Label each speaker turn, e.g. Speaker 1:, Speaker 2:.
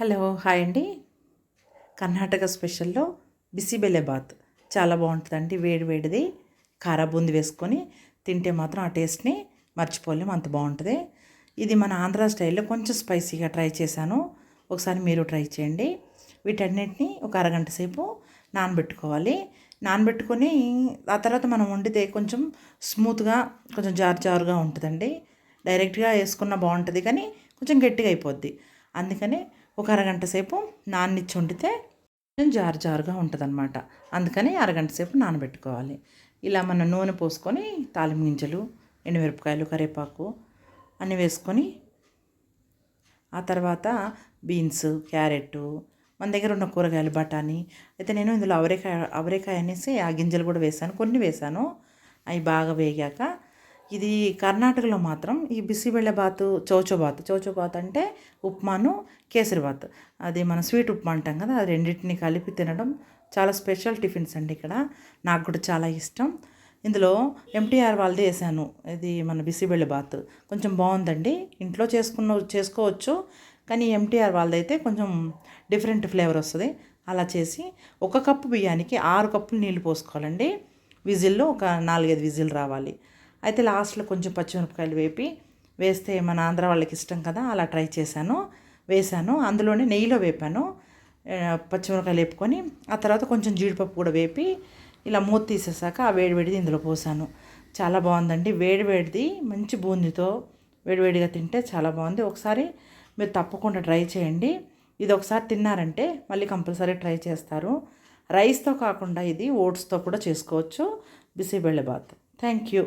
Speaker 1: Hello hi అండి. కర్ణాటక స్పెషల్లో బిసిబెల్లె బాత్. చాలా బాగుంటుందండి వేడి వేడిది. కారా బూంది వేసుకొని తింటే మాత్రం ఆ టేస్ట్ని మర్చిపోలేము అంత బాగుంటుంది. ఇది మన ఆంధ్ర స్టైల్లో కొంచెం స్పైసీగా ట్రై చేశాను. ఒకసారి మీరు ట్రై చేయండి. వీటన్నిటిని ఒక అరగంట సేపు నానబెట్టుకోవాలి. నానబెట్టుకొని ఆ తర్వాత మనం వండితే కొంచెం స్మూత్గా కొంచెం జారు జారుగా ఉంటుందండి. డైరెక్ట్గా వేసుకున్న బాగుంటుంది కానీ కొంచెం గట్టిగా అయిపోద్ది. అందుకని ఒక అరగంట సేపు నాన్నిచ్చి వండితే కొంచెం జారు జారుగా ఉంటుంది అనమాట అందుకని అరగంట సేపు నానబెట్టుకోవాలి. ఇలా మన నూనె పోసుకొని తాలింపు గింజలు ఎండుమిరపకాయలు కరివేపాకు అన్నీ వేసుకొని ఆ తర్వాత బీన్స్ క్యారెట్ మన దగ్గర ఉన్న కూరగాయలు బఠానీ అయితే నేను ఇందులో అవరేకాయ అవరేకాయ అనేసి ఆ గింజలు కూడా వేసాను కొన్ని వేసాను అవి బాగా వేగాక ఇది కర్ణాటకలో మాత్రం ఈ బిసిబెళ్ళబాత్ చౌచోబాత్. చౌచోబాత్ అంటే ఉప్మాను కేసరిబాత్. అది మన స్వీట్ ఉప్మా అంటాం కదా అది రెండింటిని కలిపి తినడం చాలా స్పెషల్ టిఫిన్స్ అండి ఇక్కడ. నాకు కూడా చాలా ఇష్టం. ఇందులో ఎంటీఆర్ వాళ్ళది వేసాను. ఇది మన బిసిబెళ్ళబాత్ కొంచెం బాగుందండి. ఇంట్లో చేసుకున్న చేసుకోవచ్చు. కానీ ఎంటీఆర్ వాళ్ళదైతే కొంచెం డిఫరెంట్ ఫ్లేవర్ వస్తుంది. అలా చేసి ఒక కప్పు బియ్యానికి ఆరు కప్పులు నీళ్ళు పోసుకోవాలండి. విజిల్లో ఒక నాలుగైదు విజిల్ రావాలి. అయితే లాస్ట్లో కొంచెం పచ్చిమిరపకాయలు వేపి వేస్తే మన ఆంధ్ర వాళ్ళకి ఇష్టం కదా అలా ట్రై చేశాను వేశాను. అందులోనే నెయ్యిలో వేపాను. పచ్చిమిరపకాయలు వేపుకొని ఆ తర్వాత కొంచెం జీడిపప్పు కూడా వేపి ఇలా మూత తీసేసాక ఆ వేడివేడిది ఇందులో పోసాను. చాలా బాగుందండి. వేడివేడిది మంచి బూందీతో వేడివేడిగా తింటే చాలా బాగుంది. ఒకసారి మీరు తప్పకుండా ట్రై చేయండి. ఇది ఒకసారి తిన్నారంటే మళ్ళీ కంపల్సరీ ట్రై చేస్తారు. రైస్తో కాకుండా ఇది ఓట్స్తో కూడా చేసుకోవచ్చు. Bisi bele bath thank you.